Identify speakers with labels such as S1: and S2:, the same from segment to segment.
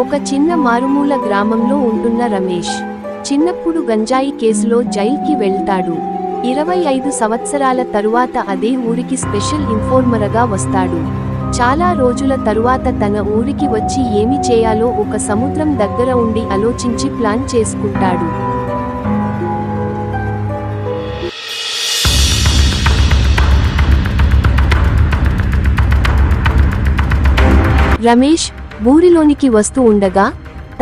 S1: ఒక చిన్న మారుమూల గ్రామంలో ఉంటున్న రమేష్ చిన్నప్పుడు గంజాయి కేసులో జైల్కి వెళ్తాడు. ఇరవై ఐదు సంవత్సరాల తరువాత అదే ఊరికి స్పెషల్ ఇన్ఫోర్మర్గా వస్తాడు. చాలా రోజుల తరువాత తన ఊరికి వచ్చి ఏమి చేయాలో ఒక సముద్రం దగ్గర ఉండి ఆలోచించి ప్లాన్ చేసుకుంటాడు. రమేష్ ఊరిలోనికి వస్తూ ఉండగా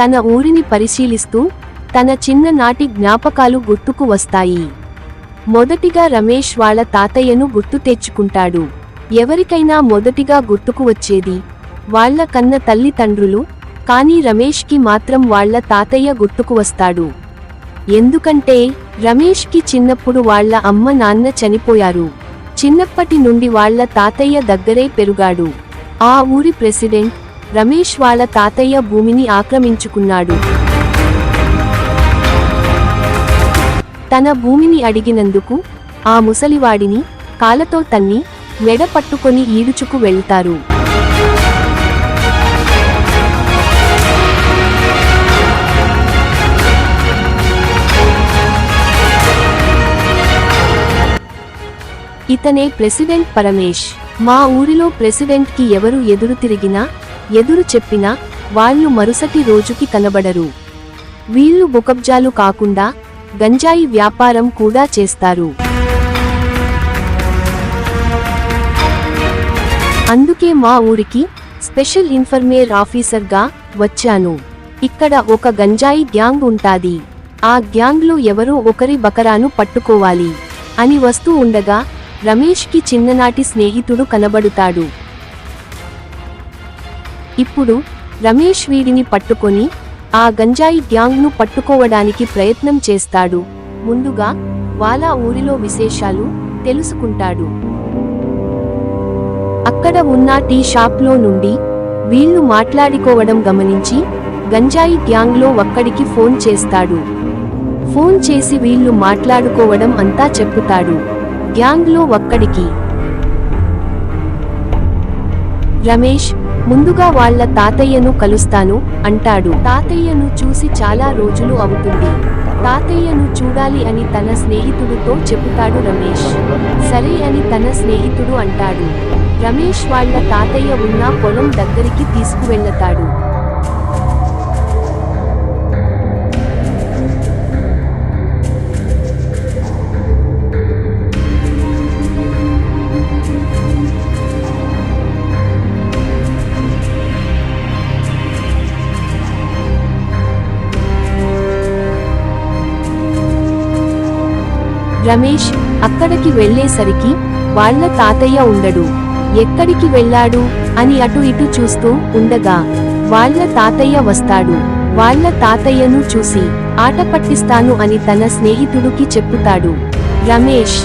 S1: తన ఊరిని పరిశీలిస్తూ తన చిన్ననాటి జ్ఞాపకాలు గుర్తుకు వస్తాయి. మొదటిగా రమేష్ వాళ్ళ తాతయ్యను గుర్తు తెచ్చుకుంటాడు. ఎవరికైనా మొదటిగా గుర్తుకు వచ్చేది వాళ్ళ కన్న తల్లిదండ్రులు కానీ రమేష్కి మాత్రం వాళ్ళ తాతయ్య గుర్తుకు వస్తాడు. ఎందుకంటే రమేష్కి చిన్నప్పుడు వాళ్ళ అమ్మ నాన్న చనిపోయారు. చిన్నప్పటి నుండి వాళ్ళ తాతయ్య దగ్గరే పెరుగాడు. ఆ ఊరి ప్రెసిడెంట్ రమేష్ వాళ్ళ తాతయ్య భూమిని ఆక్రమించుకున్నాడు. తన భూమిని అడిగినందుకు ఆ ముసలివాడిని కాలతో తన్ని మెడ పట్టుకొని ఈడుచుకు వెళ్తారు. ఇతనే ప్రెసిడెంట్ పరమేష్. మా ఊరిలో ప్రెసిడెంట్కి ఎవరు ఎదురు తిరిగినా ఎదురు చెప్పినా వాళ్ళు మరుసటి రోజుకి కనబడరు. వీళ్ళు బుకబ్జాలు కాకుండా గంజాయి వ్యాపారం కూడా చేస్తారు. అందుకే మా ఊరికి స్పెషల్ ఇన్ఫర్మేర్ ఆఫీసర్గా వచ్చాను. ఇక్కడ ఒక గంజాయి గ్యాంగ్ ఉంటాది. ఆ గ్యాంగ్లో ఎవరో ఒకరి బకరాను పట్టుకోవాలి అని వస్తూ ఉండగా రమేష్కి చిన్ననాటి స్నేహితుడు కనబడుతాడు. ఇప్పుడు రమేష్ వీడిని పట్టుకొని ఆ గంజాయి గ్యాంగ్ను పట్టుకోవడానికి ప్రయత్నం చేస్తాడు. ముందుగా వాళ్ళ ఊరిలో విశేషాలు తెలుసుకుంటాడు. అక్కడ ఉన్న టీ షాప్లో నుండి వీళ్ళు మాట్లాడుకోవడం గమనించి గంజాయి గ్యాంగ్లో ఒక్కడికి ఫోన్ చేస్తాడు. ఫోన్ చేసి వీళ్ళు మాట్లాడుకోవడం అంతా చెప్పుతాడు. గ్యాంగ్లో ఒక్కడికి. రమేష్ ముందుగా వాళ్ళ తాతయ్యను కలుస్తాను అంటాడు. తాతయ్యను చూసి చాలా రోజులు అవుతుంది. తాతయ్యను చూడాలి అని తన స్నేహితుడితో చెబుతాడు రమేష్. సరే అని తన స్నేహితుడు అంటాడు. రమేష్ వాళ్ళ తాతయ్య ఉన్న పొలం దగ్గరికి తీసుకువెళ్ళతాడు రమేష్ అక్కడికి వెళ్ళేసరికి వాళ్ళ తాతయ్య ఉండడు. ఎక్కడికి వెళ్ళాడు? అని అటు ఇటు చూస్తూ ఉండగా వాళ్ళ తాతయ్య వస్తాడు. వాళ్ళ తాతయ్యను చూసి ఆట పట్టిస్తాను అని తన స్నేహితుడికి చెప్పుతాడు. రమేష్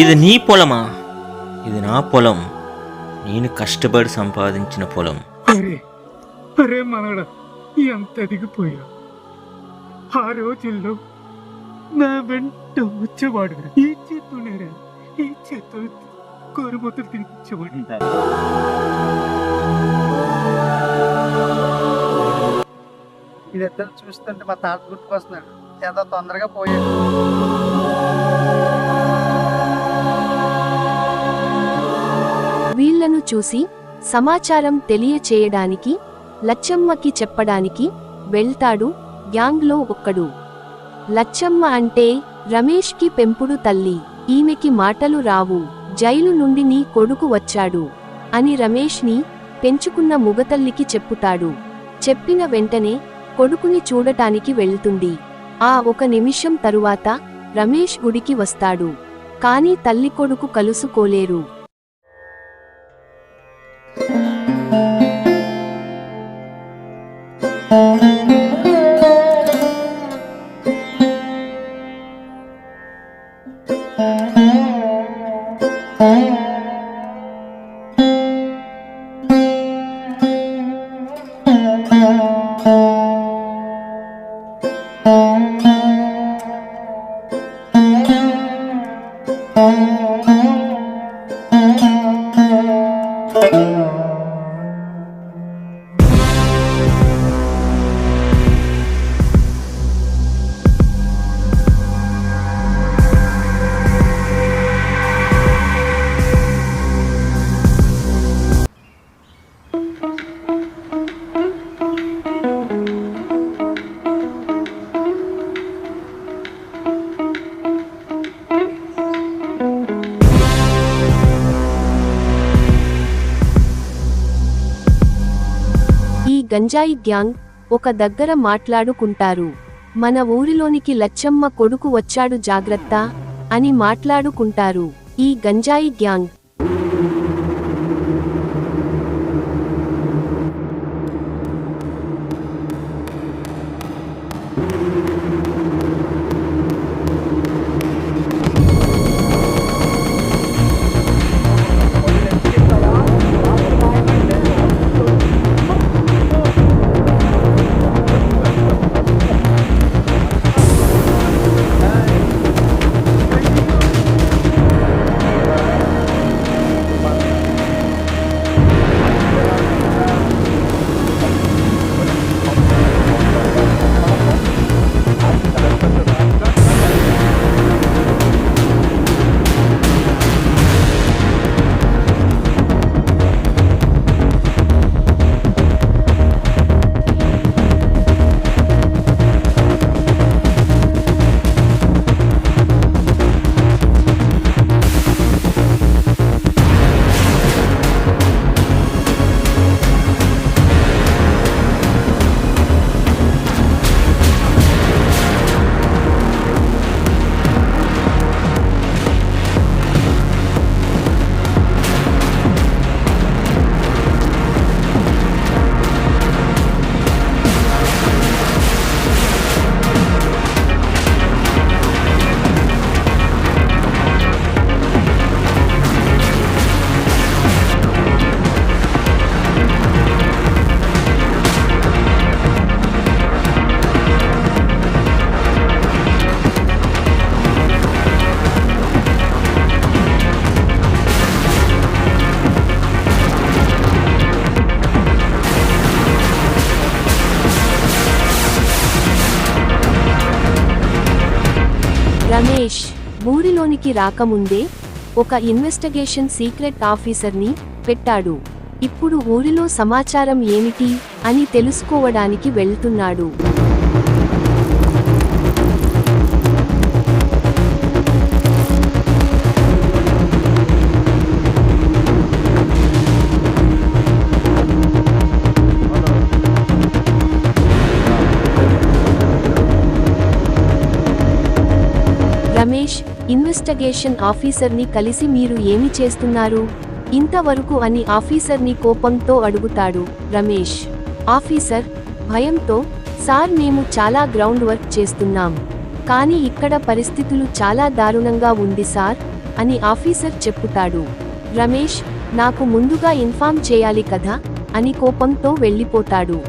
S2: ఇది నీ పొలమా? ఇది నా పొలం. నేను కష్టపడి సంపాదించిన పొలం.
S3: అరే అరే మనడా ఎంత ఎదిగిపోయా ఆ రోజుల్లో నా వెంట వచ్చేవాడు ఈ చేతునేరా ఈ చేతులు కోరుమూతలు తినిపించేవాడు.
S4: వీళ్ళిద్దరు చూస్తుంటే మా తాత గుర్తుకొస్తున్నాడు. ఎంత తొందరగా పోయాడు.
S1: వీళ్ళను చూసి సమాచారం తెలియచేయడానికి లచ్చమ్మకి చెప్పడానికి వెళ్తాడు గ్యాంగ్లో ఒక్కడు. లచ్చమ్మ అంటే రమేష్కి పెంపుడు తల్లి ఈమెకి మాటలు రావు జైలు నుండి నీ కొడుకు వచ్చాడు అని రమేష్ని పెంచుకున్న ముగతల్లికి చెప్పుతాడు. చెప్పిన వెంటనే కొడుకుని చూడటానికి వెళ్తుంది. ఆ ఒక నిమిషం తరువాత రమేష్ గుడికి వస్తాడు. కాని తల్లి కొడుకు కలుసుకోలేరు. గంజాయి గ్యాంగ్ ఒక దగ్గర మాట్లాడుకుంటారు. మన ఊరిలోనికి లచ్చమ్మ కొడుకు వచ్చాడు జాగ్రత్త అని మాట్లాడుకుంటారు. ఈ గంజాయి గ్యాంగ్ ఊరిలోనికి రాకముందే ఒక ఇన్వెస్టిగేషన్ సీక్రెట్ ఆఫీసర్ని పెట్టాడు. ఇప్పుడు ఊరిలో సమాచారం ఏమిటి అని తెలుసుకోవడానికి వెళ్తున్నాడు. ఇన్వెస్టిగేషన్ ఆఫీసర్ని కలిసి మీరు ఏమి చేస్తున్నారు? ఇంతవరకు అని ఆఫీసర్ని కోపంతో అడుగుతాడు రమేష్. ఆఫీసర్ భయంతో సార్ మేము చాలా గ్రౌండ్ వర్క్ చేస్తున్నాం. కానీ ఇక్కడ పరిస్థితులు చాలా దారుణంగా ఉంది సార్ అని ఆఫీసర్ చెప్పుతాడు. రమేష్ నాకు ముందుగా ఇన్ఫామ్ చేయాలి కదా అని కోపంతో వెళ్ళిపోతాడు.